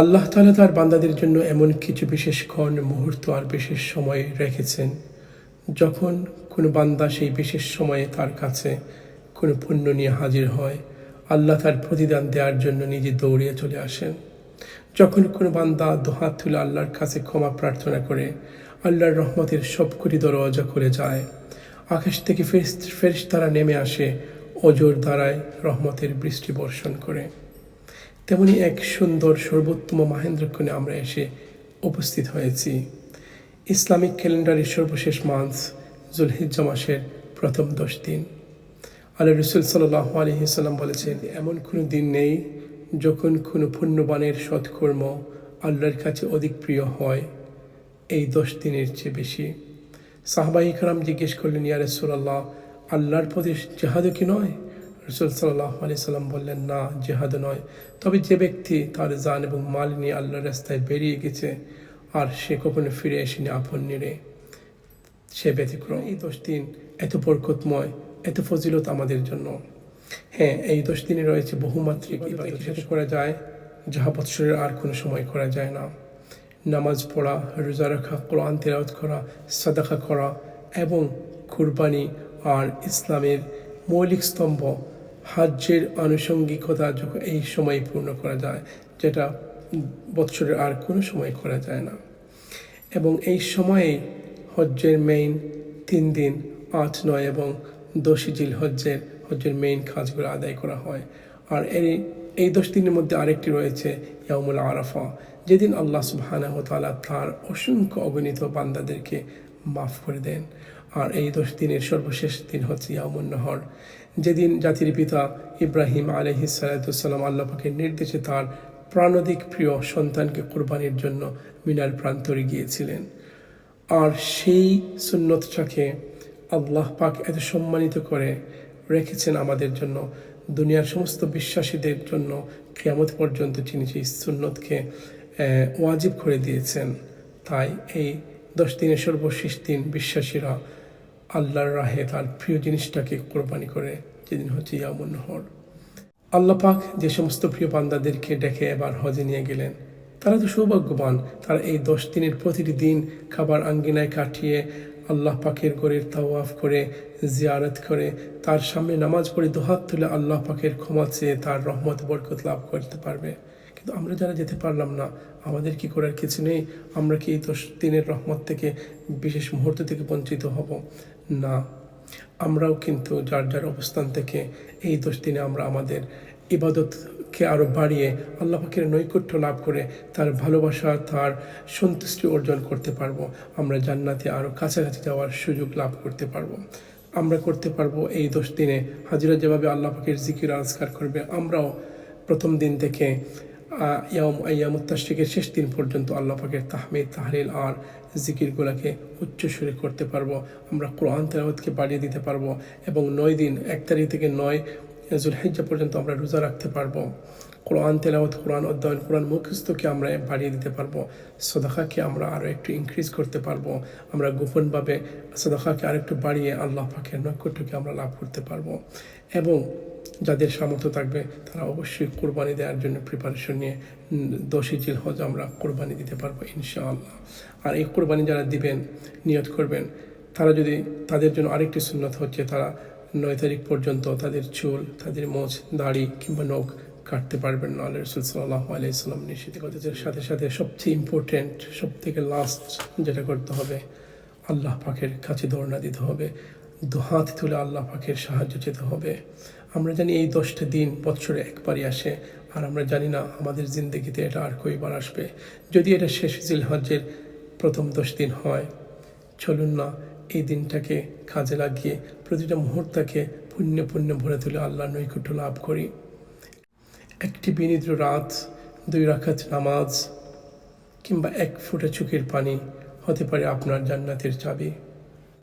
আল্লাহ তালা তার বান্দাদের জন্য এমন কিছু বিশেষ ক্ষণ, মুহূর্ত আর বিশেষ সময় রেখেছেন, যখন কোনো বান্দা সেই বিশেষ সময়ে তার কাছে কোনো পুণ্য নিয়ে হাজির হয়, আল্লাহ তার প্রতিদান দেওয়ার জন্য নিজে দৌড়িয়ে চলে আসেন। যখন কোনো বান্দা দোহাত তুলে আল্লাহর কাছে ক্ষমা প্রার্থনা করে, আল্লাহর রহমতের সবকটি দরওয়াজা খুলে যায়। আকাশ থেকে ফেরিস ফেরিস তারা নেমে আসে, অজোর দ্বারায় রহমতের বৃষ্টি বর্ষণ করে। তেমনি এক সুন্দর সর্বোত্তম মাহেন্দ্রক্ষণে আমরা এসে উপস্থিত হয়েছি। ইসলামিক ক্যালেন্ডারের সর্বশেষ মাস জুলহিজ্জা মাসের প্রথম দশ দিন। আল্লাহ রসুল সাল্লাহ আলহিসাল্লাম বলেছেন, এমন কোনো দিন নেই যখন কোনো পুণ্যবানের সৎকর্ম আল্লাহর কাছে অধিক প্রিয় হয়, এই দশ দিনের চেয়ে বেশি। সাহবাই কারাম জিজ্ঞেস করলেন, ইয়া রসুল্লাহ আল্লাহর পথে জেহাদও কি নয়? রসুল সাল্লাহ আলি সাল্লাম বললেন না জেহাদ নয়। তবে যে ব্যক্তি তার জান এবং মাল নিয়ে আল্লাহর রাস্তায় বেরিয়ে গেছে আর সে কখনো ফিরে আসেনি আপন নিরে সে ব্যতিক্রম। এই দশ দিন এত বরকতময় এত ফজিলত আমাদের জন্য। হ্যাঁ এই দশ দিনে রয়েছে বহুমাত্রিক ইবাদত। করা যায় যাহা বৎসরের আর কোনো সময় করা যায় না। নামাজ পড়া রোজা রাখা কোরআন তেলাওয়াত করা সাদাকা করা এবং কুরবানি আর ইসলামের মৌলিক স্তম্ভ হাজ্যের আনুষঙ্গিকতা এই সময় পূর্ণ করা যায়, যেটা বৎসরের আর কোনো সময় করা যায় না। এবং এই সময়ে হজ্জের মেইন তিন দিন, আট, নয় এবং দশই জিল হজ্জের হজ্জের মেইন কাজগুলো আদায় করা হয়। আর এই এই দশ দিনের মধ্যে আরেকটি রয়েছে ইয়ামুল আরাফা। যেদিন আল্লাহ সুবহানাহ তাআলা তার অসংখ্য অগণিত বান্দাদেরকে মাফ করে দেন। আর এই দশ দিনের সর্বশেষ দিন হচ্ছে ইয়ামুন নহর। যেদিন জাতির পিতা ইব্রাহিম আলহি সালাতাম আল্লাহ পাকের নির্দেশে তার প্রাণধিক প্রিয় সন্তানকে কোরবানির জন্য মিনার প্রান্তরে গিয়েছিলেন। আর সেই সুন্নতটাকে আল্লাহ পাক এত সম্মানিত করে রেখেছেন আমাদের জন্য, দুনিয়ার সমস্ত বিশ্বাসীদের জন্য কেয়ামত পর্যন্ত তিনি সেই সুন্নতকে ওয়াজিব করে দিয়েছেন, তাই এই দশ দিনের সর্বশেষ দিন বিশ্বাসীরা আল্লাহর রাহে তার প্রিয় জিনিসটাকে কোরবানি করে, যেদিন হচ্ছে ইয়ামুন নহর। আল্লাহ পাক যে সমস্ত প্রিয় বান্দাদেরকে ডেকে এবার হজে নিয়ে গেলেন। তারা তো সৌভাগ্যবান, তারা এই দশ দিনের প্রতিটি দিন খাবার আঙ্গিনায় কাটিয়ে আল্লাহ পাকের গড়ের তাওয়াফ করে, জিয়ারত করে, তার সামনে নামাজ পড়ে দোহাত তুলে আল্লাহ পাকের ক্ষমা চেয়ে তার রহমত বরকত লাভ করতে পারবে। কিন্তু আমরা যারা যেতে পারলাম না, আমাদের কি করার কিছু নেই? আমরা কি এই দশ দিনের রহমত থেকে, বিশেষ মুহূর্ত থেকে বঞ্চিত হব? না, আমরাও কিন্তু যার যার অবস্থান থেকে এই দশ দিনে আমরা আমাদের ইবাদতকে আরও বাড়িয়ে আল্লাহ পাকের নৈকট্য লাভ করে তার ভালোবাসা, তার সন্তুষ্টি অর্জন করতে পারব। আমরা জান্নাতে আরও কাছাকাছি যাওয়ার সুযোগ লাভ করতে পারব। আমরা করতে পারব এই দশ দিনে। হাজিরা যেভাবে আল্লাহ পাকের জিকির আজকার করবে, আমরাও প্রথম দিন থেকে ইয়াম ইয়ামুত্তাশিকের শেষ দিন পর্যন্ত আল্লাহ পাকের তাহমিদ, তাহলিল, আর জিকিরগুলোকে উচ্চ সুরে করতে পারব। আমরা কোরআন তেলাওয়াতকে বাড়িয়ে দিতে পারব এবং নয় দিন, এক তারিখ থেকে নয় জুলহিজ্জা পর্যন্ত আমরা রোজা রাখতে পারব। কোরআন তেলাওয়াত, কোরআন অধ্যয়ন, কোরআন মুখস্থকে আমরা বাড়িয়ে দিতে পারব। সদাখাকে আমরা আরও একটু ইনক্রিজ করতে পারব। আমরা গোপনভাবে সদাখাকে আরেকটু বাড়িয়ে আল্লাহ পাকের নৈকট্যকে আমরা লাভ করতে পারব। এবং যাদের সামর্থ্য থাকবে, তারা অবশ্যই কোরবানি দেওয়ার জন্য প্রিপারেশন নিয়ে দশই জিল হজ আমরা কোরবানি দিতে পারব ইনশাআল্লাহ। আর এই কোরবানি যারা দিবেন, নিয়ত করবেন, তারা যদি তাদের জন্য আরেকটি সুন্নত হচ্ছে, তারা নয় তারিখ পর্যন্ত তাদের চুল, তাদের মোচ, দাড়ি কিংবা নখ কাটতে পারবেন না। আল্লাহ রসুল সাল্লাহ আলাইসাল্লাম নিশ্চিত কথার সাথে সাথে সবচেয়ে ইম্পর্টেন্ট সব থেকে লাস্ট যেটা করতে হবে, আল্লাহ পাখের কাছে দৌড়না দিতে হবে। দুহাত তুলে আল্লাহ পাখের সাহায্য যেতে হবে। আমরা জানি এই দশটা দিন বছরে একবারই আসে, আর আমরা জানি না আমাদের জিন্দগিতে এটা আর কইবার আসবে। যদি এটা শেষ জিল হজ্জের প্রথম দশ দিন হয়, চলুন না এই দিনটাকে কাজে লাগিয়ে প্রতিটা মুহূর্তকে পুণ্য পুণ্য ভরে তুলে আল্লাহ নৈকট্য লাভ করি। একটি বিনিদ্র রাত, দুই রাখাত নামাজ, কিংবা এক ফুটা চোখের পানি হতে পারে আপনার জান্নাতের চাবি।